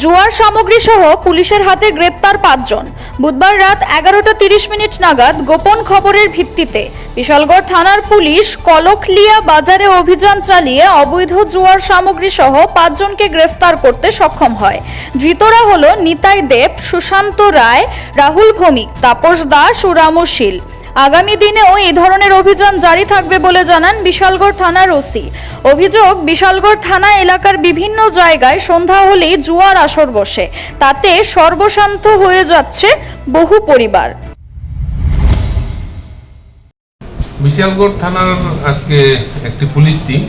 জুয়ার সামগ্রী সহ পুলিশের হাতে গ্রেপ্তার পাঁচজন। বুধবার রাত এগারোটা তিরিশ মিনিট নাগাদ গোপন খবরের ভিত্তিতে বিশালগড় থানার পুলিশ কলকলিয়া বাজারে অভিযান চালিয়ে অবৈধ জুয়ার সামগ্রী সহ পাঁচজনকে গ্রেফতার করতে সক্ষম হয়। ধৃতরা হল নিতাই দেব, সুশান্ত রায়, রাহুল ভৌমিক, তাপস দাস ও রামু শীল। আগামী দিনেও এই ধরনের অভিযান জারি থাকবে বলে জানান বিশালগড় থানার ওসি। অভিযোগ, বিশালগড় থানা এলাকার বিভিন্ন জায়গায় সন্ধ্যা হলেই জুয়ার আসর বসে। তাতে সর্বশান্ত হয়ে যাচ্ছে বহু পরিবার। বিশালগড় থানার আজকে একটি পুলিশ টিম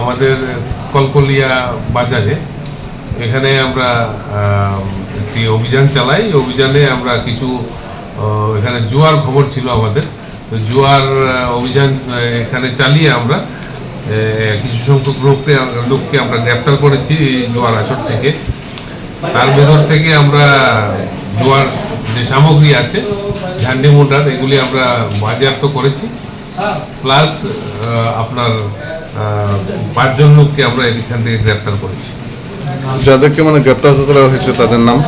আমাদের কলকলিয়া বাজারে। এখানে আমরা একটি অভিযান চালাই। অভিযানে আমরা কিছু এখানে জুয়ার খবর ছিল আমাদের। তো জুয়ার অভিযান এখানে চালিয়ে আমরা কিছু সংখ্যক লোককে লোককে আমরা গ্রেপ্তার করেছি জুয়ার আসর থেকে। তার ভেতর থেকে আমরা জোয়ার যে সামগ্রী আছে, ঝান্ডি মুন্ডার এগুলি আমরা বাজেয়াপ্ত করেছি। প্লাস আপনার পাঁচজন লোককে আমরা এখান থেকে গ্রেপ্তার করেছি। যাদেরকে মানে গ্রেপ্তার করা হয়েছে তাদের নাম?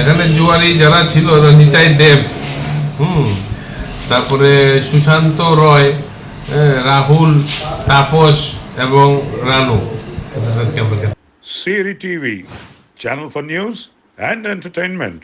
এখানে জুয়ারি যারা ছিল নিতাই দেব। হুম। তারপরে সুশান্ত রয় রাহুল, তাপস এবং রানু। এদেরকে TV, channel for news and entertainment.